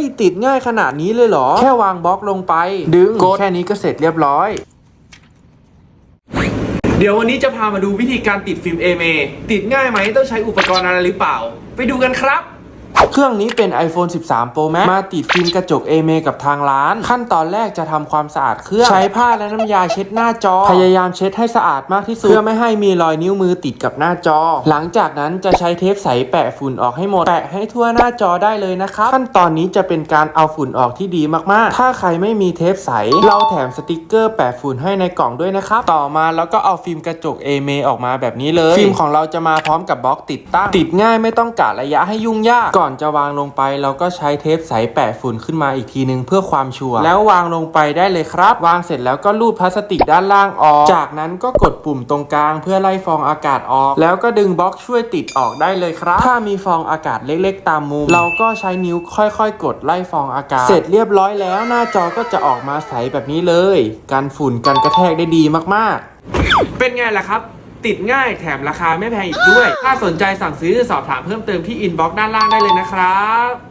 ยติดง่ายขนาดนี้เลยเหรอ แค่วางบล็อกลงไป ดึงกดแค่นี้ก็เสร็จเรียบร้อย เดี๋ยววันนี้จะพามาดูวิธีการติดฟิล์ม AMA ติดง่ายไหมต้องใช้อุปกรณ์อะไรหรือเปล่า ไปดูกันครับ เครื่องนี้เป็น iPhone 13 Pro Max มาติดฟิล์มกระจก AMA กับทางร้าน ขั้นตอนแรกจะทำความสะอาดเครื่อง ใช้ผ้าและน้ำยาเช็ดหน้าจอ พยายามเช็ดให้สะอาดมากที่สุด เพื่อไม่ให้มีรอยนิ้วมือติดกับหน้าจอ หลังจากนั้นจะใช้เทปใสแปะฝุ่นออกให้หมด แปะให้ทั่วหน้าจอได้เลยนะครับ ขั้นตอนนี้จะเป็นการเอาฝุ่นออกที่ดีมากๆ ถ้าใครไม่มีเทปใส เราแถมสติกเกอร์แปะฝุ่นให้ในกล่องด้วยนะครับ ต่อมาแล้วก็เอาฟิล์มกระจก AMA ออกมาแบบนี้เลย ฟิล์มของเราจะมาพร้อมกับบล็อกติดตั้ง ติดง่ายไม่ต้องกะระยะให้ยุ่งยากก่อนจะวางลงไปเราก็ใช้เทปใสแปะฝุ่นขึ้นมาอีกทีนึงเพื่อความชัวร์แล้ววางลงไปได้เลยครับ วางเสร็จแล้วก็ลูดพลาสติกด้านล่างออก จากนั้นก็กดปุ่มตรงกลางเพื่อไล่ฟองอากาศออก แล้วก็ดึงบล็อกช่วยติดออกได้เลยครับ ถ้ามีฟองอากาศเล็กๆ ตามมุม เราก็ใช้นิ้วค่อยๆ กดไล่ฟองอากาศ เสร็จเรียบร้อยแล้ว หน้าจอก็จะออกมาใสแบบนี้เลย กันฝุ่นกันกระแทกได้ดีมากๆ เป็นไงล่ะครับ ติดง่ายแถมราคาไม่แพงอีกด้วย ถ้าสนใจสั่งซื้อสอบถามเพิ่มเติมที่อินบ็อกซ์ด้านล่างได้เลยนะครับ